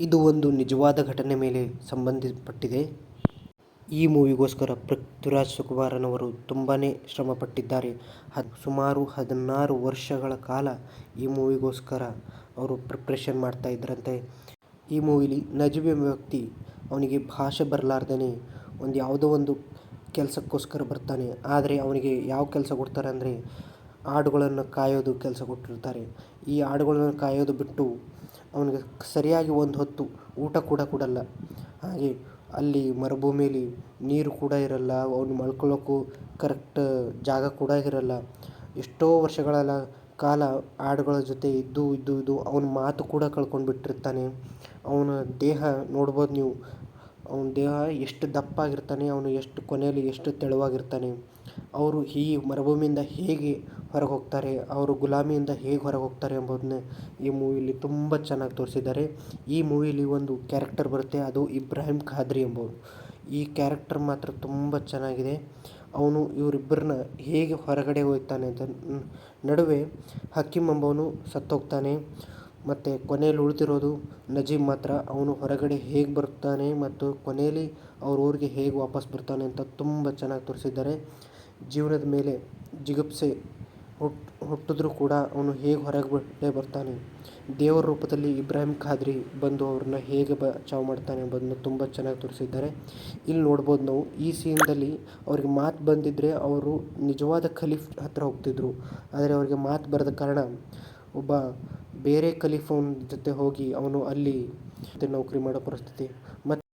ಇದು ಒಂದು ನಿಜವಾದ ಘಟನೆ ಮೇಲೆ ಸಂಬಂಧಪಟ್ಟಿದೆ. ಈ ಮೂವಿಗೋಸ್ಕರ ಪೃಥ್ವಿರಾಜ್ ಸುಕುಮಾರನವರು ತುಂಬಾ ಶ್ರಮಪಟ್ಟಿದ್ದಾರೆ. ಸುಮಾರು ಹದಿನಾರು ವರ್ಷಗಳ ಕಾಲ ಈ ಮೂವಿಗೋಸ್ಕರ ಅವರು ಪ್ರಿಪ್ರೇಷನ್ ಮಾಡ್ತಾ ಇದ್ರಂತೆ. ಈ ಮೂವಿಲಿ ನಜೀಬ್ ಎಂಬ ವ್ಯಕ್ತಿ ಅವನಿಗೆ ಭಾಷೆ ಬರಲಾರ್ದೇ ಒಂದು ಯಾವುದೋ ಒಂದು ಕೆಲಸಕ್ಕೋಸ್ಕರ ಬರ್ತಾನೆ. ಆದರೆ ಅವನಿಗೆ ಯಾವ ಕೆಲಸ ಕೊಡ್ತಾರೆ ಅಂದರೆ ಆಡುಗಳನ್ನು ಕಾಯೋದು ಕೆಲಸ ಕೊಟ್ಟಿರ್ತಾರೆ. ಈ ಆಡುಗಳನ್ನು ಕಾಯೋದು ಬಿಟ್ಟು ಅವನಿಗೆ ಸರಿಯಾಗಿ ಒಂದು ಹೊತ್ತು ಊಟ ಕೂಡ ಕೊಡಲ್ಲ. ಹಾಗೆ ಅಲ್ಲಿ ಮರುಭೂಮಿಯಲ್ಲಿ ನೀರು ಕೂಡ ಇರಲ್ಲ. ಅವನು ಮಲ್ಕೊಳ್ಳೋಕ್ಕೂ ಕರೆಕ್ಟ್ ಜಾಗ ಕೂಡ ಇರಲ್ಲ. ಎಷ್ಟೋ ವರ್ಷಗಳ ಕಾಲ ಆಡುಗಳ ಜೊತೆ ಇದ್ದು ಇದ್ದು ಇದ್ದು ಅವನ ಮಾತು ಕೂಡ ಕಳ್ಕೊಂಡು ಬಿಟ್ಟಿರ್ತಾನೆ. ಅವನ ದೇಹ ನೋಡ್ಬೋದು ನೀವು. ಅವನ ದೇಹ ಎಷ್ಟು ದಪ್ಪ ಆಗಿರ್ತಾನೆ ಅವನು ಎಷ್ಟು ಕೊನೆಯಲ್ಲಿ ಎಷ್ಟು ತೆಳುವಾಗಿರ್ತಾನೆ. ಅವರು ಈ ಮರುಭೂಮಿಯಿಂದ ಹೇಗೆ ಹೊರಗೆ ಹೋಗ್ತಾರೆ, ಅವರು ಗುಲಾಮಿಯಿಂದ ಹೇಗೆ ಹೊರಗೆ ಹೋಗ್ತಾರೆ ಎಂಬುದನ್ನ ಈ ಮೂವಿಲಿ ತುಂಬ ಚೆನ್ನಾಗಿ ತೋರಿಸಿದ್ದಾರೆ. ಈ ಮೂವಿಲಿ ಒಂದು ಕ್ಯಾರೆಕ್ಟರ್ ಬರುತ್ತೆ ಅದು ಇಬ್ರಾಹಿಂ ಖಾದ್ರಿ ಎಂಬುದು ಈ ಕ್ಯಾರೆಕ್ಟರ್ ಮಾತ್ರ ತುಂಬ ಚೆನ್ನಾಗಿದೆ. ಅವನು ಇವರಿಬ್ಬರನ್ನ ಹೇಗೆ ಹೊರಗಡೆ ಹೋಗ್ತಾನೆ ಅಂತ ನಡುವೆ ಹಕೀಮ್ ಎಂಬವನು ಸತ್ತೋಗ್ತಾನೆ. ಮತ್ತು ಕೊನೆಯಲ್ಲಿ ಉಳಿದಿರೋದು ನಜೀಬ್ ಮಾತ್ರ. ಅವನು ಹೊರಗಡೆ ಹೇಗೆ ಬರ್ತಾನೆ ಮತ್ತು ಕೊನೆಯಲ್ಲಿ ಅವ್ರ ಊರಿಗೆ ಹೇಗೆ ವಾಪಸ್ ಬರ್ತಾನೆ ಅಂತ ತುಂಬ ಚೆನ್ನಾಗಿ ತೋರಿಸಿದ್ದಾರೆ. ಜೀವನದ ಮೇಲೆ ಜಿಗುಪ್ಸೆ ಹುಟ್ಟಿದ್ರೂ ಕೂಡ ಅವನು ಹೇಗೆ ಹೊರಗಡೆ ಬರ್ತಾನೆ, ದೇವರ ರೂಪದಲ್ಲಿ ಇಬ್ರಾಹಿಂ ಖಾದ್ರಿ ಬಂದು ಅವ್ರನ್ನ ಹೇಗೆ ಬಚಾವ್ ಮಾಡ್ತಾನೆ ಎಂಬುದನ್ನು ತುಂಬ ಚೆನ್ನಾಗಿ ತೋರಿಸಿದ್ದಾರೆ. ಇಲ್ಲಿ ನೋಡ್ಬೋದು ನಾವು ಈ ಸೀನ್ದಲ್ಲಿ ಅವ್ರಿಗೆ ಮಾತು ಬಂದಿದ್ದರೆ ಅವರು ನಿಜವಾದ ಖಲೀಫ್ ಹತ್ತಿರ ಹೋಗ್ತಿದ್ರು. ಆದರೆ ಅವ್ರಿಗೆ ಮಾತು ಬರದ ಕಾರಣ ಒಬ್ಬ ಬೇರೆ ಕಲಿಫೋನ್ ಜೊತೆ ಹೋಗಿ ಅವನು ಅಲ್ಲಿ ನೌಕರಿ ಮಾಡೋ ಪರಿಸ್ಥಿತಿ.